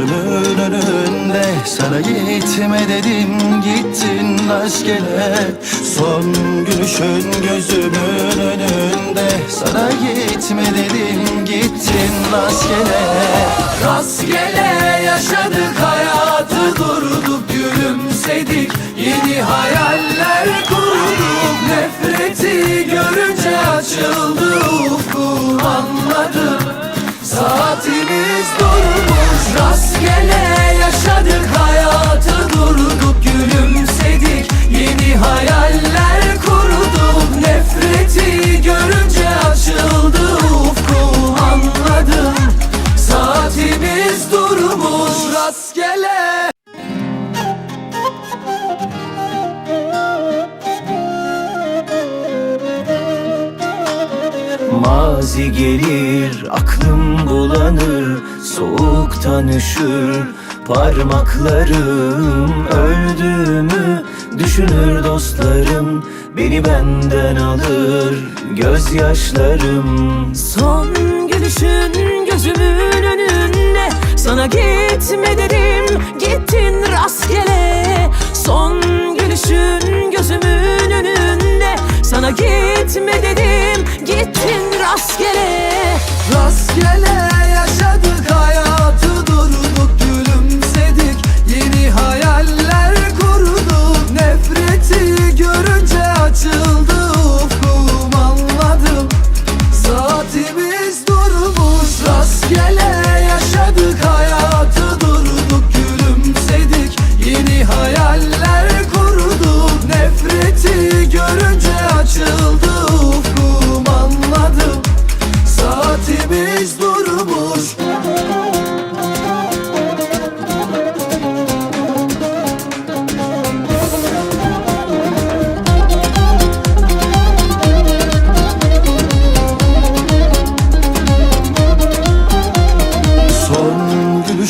gözümün önünde Sana gitme dedim gittin rastgele. Son gülüşün gözümün önünde Sana gitme dedim gittin rastgele. Rastgele yaşadık hayatı durduk gülümsedik. Yeni hayaller kurduk nefreti görünce açıldı ufkum anladım Saatimiz durmuş rastgele. Mazi gelir aklım bulanır Soğuktan üşür Parmaklarım öldüğümü düşünür dostlarım Beni benden alır gözyaşlarım. Son gülüşün gözümün önünde Sana gitme dedim gittin rastgele. Son gülüşün gözümün önünde. Sana gitme dedim gittin rastgele. Rastgele